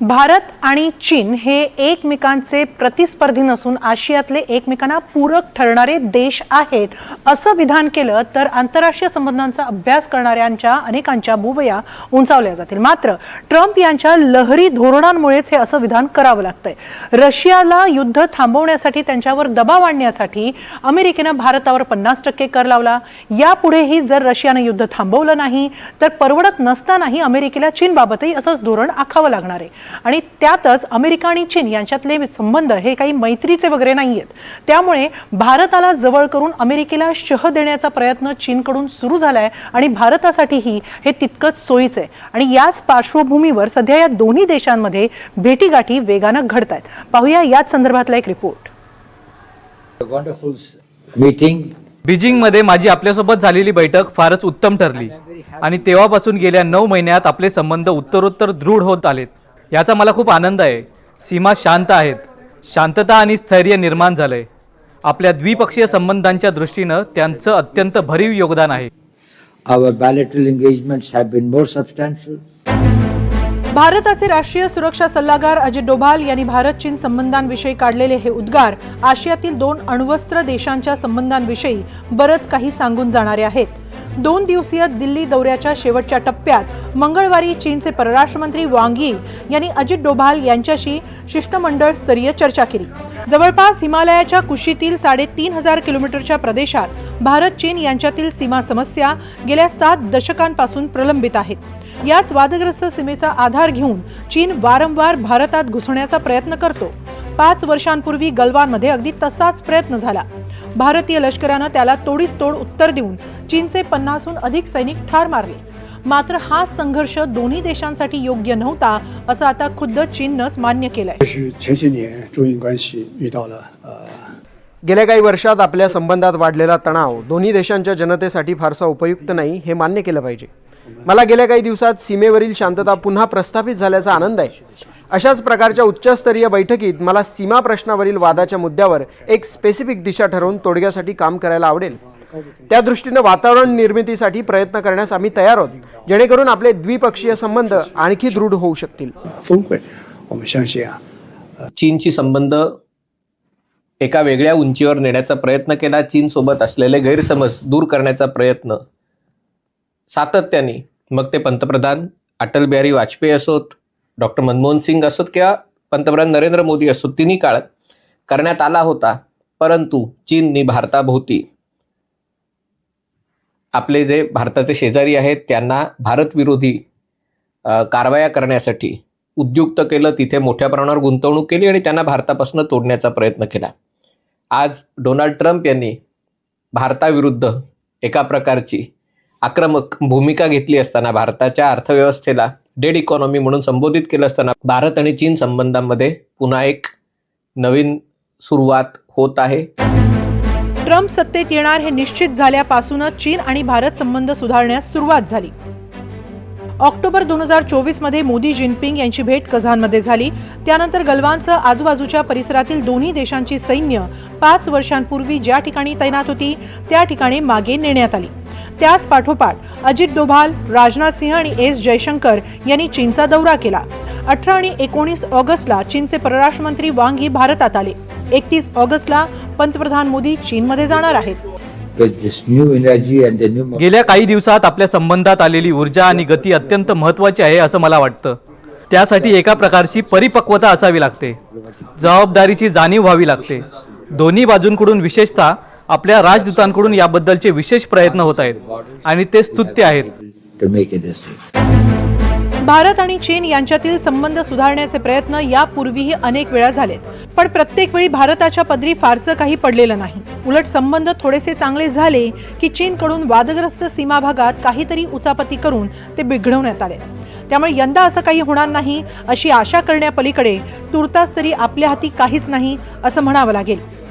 भारत आणि चीन हे एकमेकांचे प्रतिस्पर्धी नसून आशियातले एकमेकांना पूरक ठरणारे देश आहेत असं विधान केलं तर आंतरराष्ट्रीय संबंधांचा अभ्यास करणाऱ्यांच्या अनेकांच्या भुवया उंचावल्या जातील. मात्र ट्रम्प यांच्या लहरी धोरणांमुळेच हे असं विधान करावं लागतंय. रशियाला युद्ध थांबवण्यासाठी त्यांच्यावर दबाव आणण्यासाठी अमेरिकेनं भारतावर पन्नास टक्के कर लावला. यापुढेही जर रशियानं युद्ध थांबवलं नाही तर परवडत नसतानाही अमेरिकेला चीनबाबतही असंच धोरण आखावं लागणार आहे. आणि त्यातच अमेरिका आणि चीन यांच्यातले संबंध हे काही मैत्रीचे वगैरे नाही आहेत त्यामुळे भारताला जवळ करून अमेरिकेला शह देण्याचा प्रयत्न चीनकडून सुरू झालाय आणि भारतासाठीही हे तितकंच सोयीचं आहे. आणि याच पार्श्वभूमीवर सध्या या दोन्ही देशांमध्ये भेटीगाठी वेगानं घडत आहेत पाहूया याच संदर्भातला एक रिपोर्ट. meeting. बीजिंगमध्ये माझी आपल्यासोबत झालेली बैठक फारच उत्तम ठरली. आणि तेव्हापासून गेल्या नऊ महिन्यात आपले संबंध उत्तरोत्तर दृढ होत आलेत. याचा मला खूप आनंद आहे. सीमा शांत आहेत. शांतता आणि स्थैर्य निर्माण झालंय. आपल्या द्विपक्षीय संबंधांच्या दृष्टीनं त्यांचं अत्यंत भरीव योगदान आहे. Our bilateral engagements have been more substantial. भारताचे राष्ट्रीय सुरक्षा सल्लागार अजित डोभाल यांनी भारत चीन संबंधांविषयी काढलेले हे उद्गार आशियातील दोन अण्वस्त्र देशांच्या संबंधांविषयी बरंच काही सांगून जाणारे आहेत. दोन दिवसीय दिल्ली दौऱ्याच्या शेवटच्या टप्प्यात मंगळवारी चीनचे परराष्ट्रमंत्री वांग यी यांनी अजित डोभाल यांच्याशी शिष्टमंडळ स्तरीय चर्चा केली. जवळपास हिमालयाच्या कुशीतील साडेतीन हजार किलोमीटरच्या प्रदेशात भारत चीन यांच्यातील सीमा समस्या गेल्या सात दशकांपासून प्रलंबित आहेत. याच वादग्रस्त सीमेचा आधार घेऊन चीन वारंवार भारतात घुसण्याचा प्रयत्न करतो. पाच वर्षांपूर्वी गलवानमध्ये अगदी तसाच प्रयत्न झाला. भारतीय लष्करानं त्याला तोडीस तोड उत्तर देऊन चीनचे पन्नासहून अधिक सैनिक ठार मारले. मात्र हा संघर्ष दोन्ही देशांसाठी योग्य नव्हता असं आता खुद्द चीननंच मान्य केलंय. गेल्या काही वर्षात आपल्या संबंधात वाढलेला तणाव दोन्ही देशांच्या जनतेसाठी फारसा उपयुक्त नाही हे मान्य केलं पाहिजे. मला गेल्या काही दिवसात सीमेवरील शांतता पुन्हा प्रस्थापित झाल्याचा आनंद आहे. अशाच प्रकारच्या उच्चस्तरीय बैठकीत मला सीमा प्रश्नावरील वादाच्या मुद्द्यावर एक स्पेसिफिक दिशा ठरवून तोडग्यासाठी काम करायला आवडेल. त्या दृष्टीनं वातावरण निर्मितीसाठी प्रयत्न करण्यास आम्ही तयार आहोत जेणेकरून आपले द्विपक्षीय संबंध आणखी दृढ होऊ शकतील. चीनची संबंध एका वेगळ्या उंचीवर नेण्याचा प्रयत्न केला. चीन सोबत असलेले गैरसमज दूर करण्याचा प्रयत्न सातत्याने. मग ते पंतप्रधान अटल बिहारी वाजपेयी असोत डॉक्टर मनमोहन सिंग असोत किंवा पंतप्रधान नरेंद्र मोदी असोत तिन्ही काळात करण्यात आला होता. परंतु चीननी भारताभोवती आपले जे भारताचे शेजारी आहेत त्यांना भारतविरोधी कारवाया करण्यासाठी उद्युक्त केलं तिथे मोठ्या प्रमाणावर गुंतवणूक केली आणि त्यांना भारतापासून तोडण्याचा प्रयत्न केला. आज डोनाल्ड ट्रम्प यांनी भारताविरुद्ध एका प्रकारची आक्रमक भूमिका घेतली असताना भारताच्या अर्थव्यवस्थेला डेड इकॉनॉमी म्हणून संबोधित केलं असताना भारत आणि चीन संबंधांमध्ये पुन्हा एक नवीन सुरुवात होत आहे. ट्रम्प सत्तेत येणार हे निश्चित झाल्यापासूनच चीन आणि भारत संबंध सुधारण्यास सुरुवात झाली. ऑक्टोबर दोन हजार चोवीसमध्ये मोदी जिनपिंग यांची भेट कझानमध्ये झाली. त्यानंतर गलवानसह आजूबाजूच्या परिसरातील दोन्ही देशांची सैन्य पाच वर्षांपूर्वी ज्या ठिकाणी तैनात होती त्या ठिकाणी मागे नेण्यात आली. त्याच पाठोपाठ अजित डोभाल राजनाथ सिंह आणि एस जयशंकर यांनी चीनचा दौरा केला. अठरा आणि एकोणीस ऑगस्टला चीनचे परराष्ट्रमंत्री वांग ही भारतात आले. एकतीस ऑगस्टला पंतप्रधान मोदी चीनमध्ये जाणार आहेत. गेल्या काही दिवसात आपल्या संबंधात आलेली ऊर्जा आणि गती अत्यंत महत्त्वाची आहे असं मला वाटतं. त्यासाठी एका प्रकारची परिपक्वता असावी लागते. जबाबदारीची जाणीव व्हावी लागते. दोन्ही बाजूंकडून विशेषतः आपल्या राजदूतांकडून याबद्दलचे विशेष प्रयत्न होत आहेत. आणि ते स्तुत्य आहेत. भारत आणि चीन यांच्यातील संबंध सुधारण्याचे प्रयत्न यापूर्वीही अनेक वेळा झालेत. पण प्रत्येक वेळी भारताच्या पदरी फारसं काही पडलेलं नाही. उलट संबंध थोडेसे चांगले झाले की चीनकडून वादग्रस्त सीमा भागात काहीतरी उचापती करून ते बिघडवण्यात आले. त्यामुळे यंदा असं काही होणार नाही अशी आशा करण्यापलीकडे तुर्तास तरी आपल्या हाती काहीच नाही असं म्हणावं लागेल.